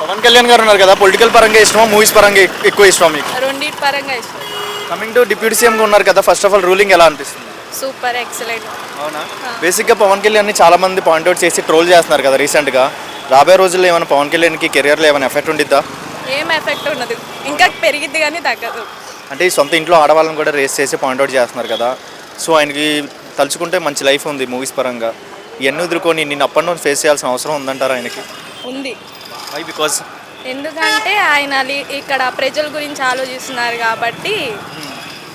పవన్ కళ్యాణ్ గారు ఉన్నారు కదా పొలిటికల్ పరంగా ఇష్టమా మూవీస్ పరంగా ఎక్- ఎక్కువ ఇష్టమా మీకు? రెండింటి పరంగా ఇష్టం. కమింగ్ టు డిప్యూటీ సీఎంగా ఉన్నారు కదా ఫస్ట్ ఆఫ్ ఆల్ రూలింగ్ ఎలా అనిపిస్తుంది? సూపర్ ఎక్సలెంట్ అవునా? బేసిక్గా పవన్ కళ్యాణ్ని చాలా మంది పాయింట్అవుట్ చేసి ట్రోల్ చేస్తున్నారు కదా రీసెంట్గా రాబోయే రోజుల్లో ఏమైనా పవన్ కళ్యాణ్కి కెరియర్లో ఏమైనా ఎఫెక్ట్ ఉండిద్దా? ఏం ఎఫెక్ట్ ఉండదు. ఇంకా పెరిగిద్ది కానీ తగ్గదు. అంటే ఈ సొంత ఇంట్లో ఆడవాళ్ళని కూడా రేస్ చేసి పాయింట్అవుట్ చేస్తున్నారు కదా. సో ఆయనకి తలుచుకుంటే మంచి లైఫ్ ఉంది మూవీస్ పరంగా. ఇవన్నీ ఎదుర్కొని నిన్ను అప్ అండ్ డౌన్ ఫేస్ చేయాల్సిన అవసరం ఉందంటారా ఆయనకి? ఉంది. వై ఎందుకంటే ఆయన ఇక్కడ ప్రజల గురించి ఆలోచిస్తున్నారు కాబట్టి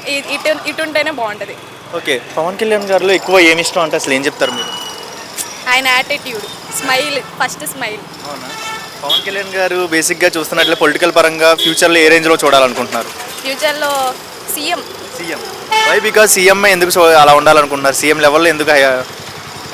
ఇ- ఇటు ఇటుంటేనే బాగుంటుంది. ఓకే పవన్ కళ్యాణ్ గారిలో ఎక్కువ ఏమి ఇష్టం అంటే అసలు ఏం చెప్తారు మీరు? ఆయన యాటిట్యూడ్ స్మైల్ ఫస్ట్ స్మైల్ అవునా? పవన్ కళ్యాణ్ గారు బేసిక్గా చూస్తున్నట్లే పొలిటికల్ పరంగా ఫ్యూచర్లో ఏ రేంజ్లో చూడాలనుకుంటున్నారు? ఫ్యూచర్లో CM CM why because CM ఎందుకు అలా ఉండాలనుకుంటున్నారు? సీఎం లెవెల్లో ఎందుకు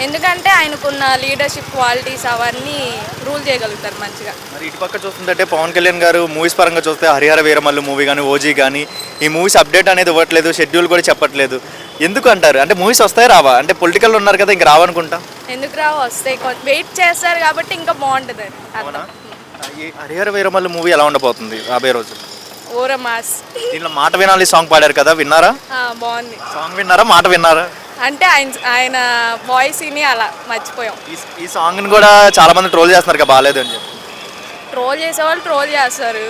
ఎందుకంటే ఆయనకున్న లీడర్షిప్ క్వాలిటీస్ అవన్నీ రూల్ చేయగలుగుతారు మంచిగా. మరి ఇటు పక్క చూస్తుంటే పవన్ కళ్యాణ్ గారు మూవీస్ పరంగా చూస్తే హరిహర వీరమల్లు మూవీ కానీ ఓజీ కానీ ఈ మూవీస్ అప్డేట్ అనేది ఇవ్వట్లేదు షెడ్యూల్ కూడా చెప్పట్లేదు. ఎందుకు అంటారు? అంటే మూవీస్ వస్తాయి రావా? అంటే పొలిటికల్ ఉన్నారు కదా ఇంక రావనుకుంటా. ఎందుకు రావు? వస్తాయి. వెయిట్ చేస్తారు కాబట్టి ఇంకా బాగుంటుంది అర్థం ఈ హరిహర వీరమల్లు మూవీ ఎలా ఉండబోతుంది రాబోయే రోజు? ఓర మాస్ దీంట్లో మాట వినాలి సాంగ్ పాడారు కదా విన్నారా? బాగుంది. సాంగ్ విన్నారా? మాట విన్నారా? అంటే ఆయన ఆయన వాయిస్ని అలా మర్చిపోయాం. ఈ సాంగ్ని కూడా చాలా మంది ట్రోల్ చేస్తున్నారు కదా బాగాలేదు అని చెప్పి. ట్రోల్ చేసే వాళ్ళు ట్రోల్ చేస్తారు.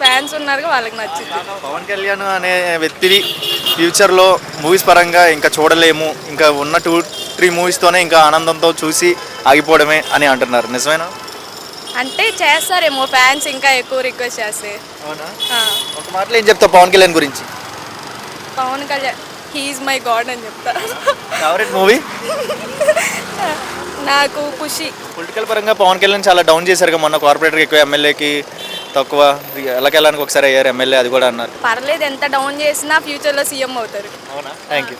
ఫ్యాన్స్ ఉన్నారు వాళ్ళకి నచ్చింది. పవన్ కళ్యాణ్ అనే వ్యక్తిని ఫ్యూచర్లో మూవీస్ పరంగా ఇంకా చూడలేము. ఇంకా ఉన్న టూ త్రీ మూవీస్తోనే ఇంకా ఆనందంతో చూసి ఆగిపోవడమే అని అంటున్నారు. నిజమేనా? అంటే చేస్తారేమో ఫ్యాన్స్ ఇంకా ఎక్కువ రిక్వెస్ట్ చేస్తే. అవునా? ఒక మాటలో ఏం చెప్తావు పవన్ కళ్యాణ్ గురించి? Pawan Kalyan he is my god అని చెప్తా. ఫేవరెట్ మూవీ నాకు ఖుషి. పొలిటికల్ పరంగా పవన్ కళ్యాణ్ చాలా డౌన్ చేశారు కదా మొన్న కార్పొరేటర్కి ఎక్కువ ఎమ్మెల్యేకి తక్కువ ఎలాకెళ్ళడానికి ఒకసారి అయ్యారు ఎమ్మెల్యే అది కూడా అన్నారు. పర్లేదు ఎంత డౌన్ చేసినా ఫ్యూచర్లో సీఎం అవుతారు. అవునా? Thank you